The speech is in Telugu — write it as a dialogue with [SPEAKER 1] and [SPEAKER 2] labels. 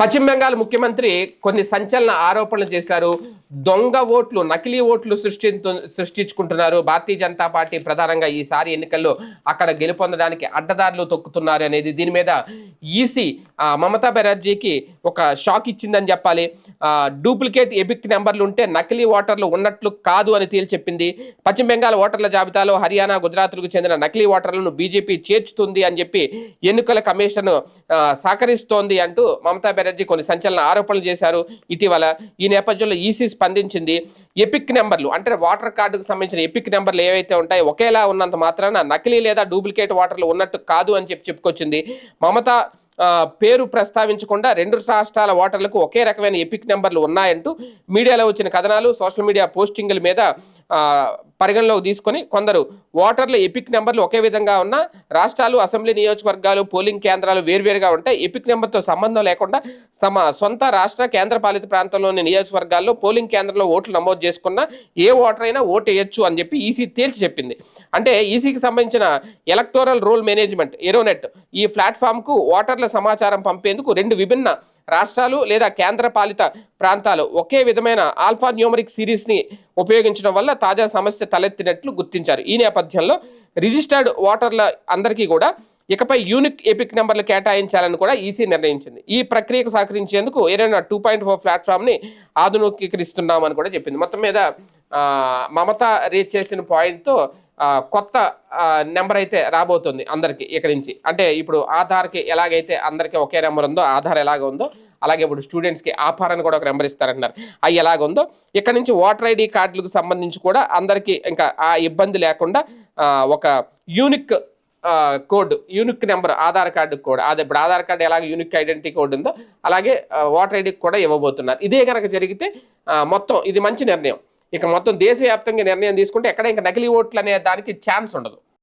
[SPEAKER 1] పశ్చిమ బెంగాల్ ముఖ్యమంత్రి కొన్ని సంచలన ఆరోపణలు చేశారు. దొంగ ఓట్లు నకిలీ ఓట్లు సృష్టి సృష్టించుకుంటున్నారు. భారతీయ జనతా పార్టీ ప్రధానంగా ఈసారి ఎన్నికల్లో అక్కడ గెలుపొందడానికి అడ్డదారులు తొక్కుతున్నారు అనేది దీని మీద ఈసీ మమతా బెనర్జీకి ఒక షాక్ ఇచ్చిందని చెప్పాలి. డూప్లికేట్ ఎపిక్ నెంబర్లు ఉంటే నకిలీ ఓటర్లు ఉన్నట్లు కాదు అని తేల్చెప్పింది పశ్చిమ బెంగాల్ ఓటర్ల జాబితాలో హర్యానా గుజరాత్లకు చెందిన నకిలీ ఓటర్లను బీజేపీ చేర్చుతుంది అని చెప్పి ఎన్నికల కమిషన్ సహకరిస్తోంది అంటూ మమతా బెనర్జీ కొన్ని సంచలన ఆరోపణలు చేశారు. ఇటీవల ఈ నేపథ్యంలో ఈసీ స్పందించింది. ఎపిక్ నెంబర్లు అంటే వాటర్ కార్డుకు సంబంధించిన ఎపిక్ నెంబర్లు ఏవైతే ఉంటాయో ఒకేలా ఉన్నంత మాత్రాన నకిలీ లేదా డూప్లికేట్ వాటర్లు ఉన్నట్టు కాదు అని చెప్పి చెప్పుకొచ్చింది. మమతా పేరు ప్రస్తావించకుండా రెండు రాష్ట్రాల ఓటర్లకు ఒకే రకమైన ఎపిక్ నెంబర్లు ఉన్నాయంటూ మీడియాలో వచ్చిన కథనాలు సోషల్ మీడియా పోస్టింగుల మీద పరిగణలోకి తీసుకొని కొందరు ఓటర్ల ఎపిక్ నెంబర్లు ఒకే విధంగా ఉన్న రాష్ట్రాలు అసెంబ్లీ నియోజకవర్గాలు పోలింగ్ కేంద్రాలు వేర్వేరుగా ఉంటాయి. ఎపిక్ నెంబర్తో సంబంధం లేకుండా తమ సొంత రాష్ట్ర కేంద్రపాలిత ప్రాంతంలోని నియోజకవర్గాల్లో పోలింగ్ కేంద్రంలో ఓట్లు నమోదు చేసుకున్న ఏ ఓటర్ అయినా ఓటు వేయచ్చు అని చెప్పి ఈసీ తేల్చి చెప్పింది. అంటే ఈసీకి సంబంధించిన ఎలక్టోరల్ రూల్ మేనేజ్మెంట్ ఎరోనెట్ ఈ ప్లాట్ఫామ్కు ఓటర్ల సమాచారం పంపేందుకు రెండు విభిన్న రాష్ట్రాలు లేదా కేంద్ర పాలిత ప్రాంతాలు ఒకే విధమైన ఆల్ఫా న్యూమరిక్ సిరీస్ని ఉపయోగించడం వల్ల తాజా సమస్య తలెత్తినట్లు గుర్తించారు. ఈ నేపథ్యంలో రిజిస్టర్డ్ ఓటర్ల అందరికీ కూడా ఇకపై యూనిక్ ఎపిక్ నెంబర్లు కేటాయించాలని కూడా ఈసీ నిర్ణయించింది. ఈ ప్రక్రియకు సహకరించేందుకు ఏదైనా టూ పాయింట్ ఫోర్ ప్లాట్ఫామ్ని ఆధునికీకరిస్తున్నామని కూడా చెప్పింది. మొత్తం మీద మమత రీచ్ చేసిన పాయింట్తో కొత్త నెంబర్ అయితే రాబోతుంది అందరికి ఇక్కడి నుంచి. అంటే ఇప్పుడు ఆధార్కి ఎలాగైతే అందరికీ ఒకే నెంబర్ ఉందో ఆధార్ ఎలాగ ఉందో అలాగే ఇప్పుడు స్టూడెంట్స్కి ఆఫార్ అని కూడా ఒక నెంబర్ ఇస్తారంటున్నారు. అవి ఎలాగుందో ఇక్కడ నుంచి ఓటర్ ఐడి కార్డులకు సంబంధించి కూడా అందరికీ ఇంకా ఆ ఇబ్బంది లేకుండా ఒక unique code unique number Aadhaar card కూడా అదే ఇప్పుడు ఆధార్ కార్డు ఎలాగ యూనిక్ ఐడెంటిటీ కోడ్ ఉందో అలాగే ఓటర్ ఐడికి కూడా ఇవ్వబోతున్నారు. ఇదే కనుక జరిగితే మొత్తం ఇది మంచి నిర్ణయం. ఇక మొత్తం దేశవ్యాప్తంగా నిర్ణయం తీసుకుంటే ఎక్కడ ఇంకా నకిలీ ఓట్లు అనే దానికి ఛాన్స్ ఉండదు.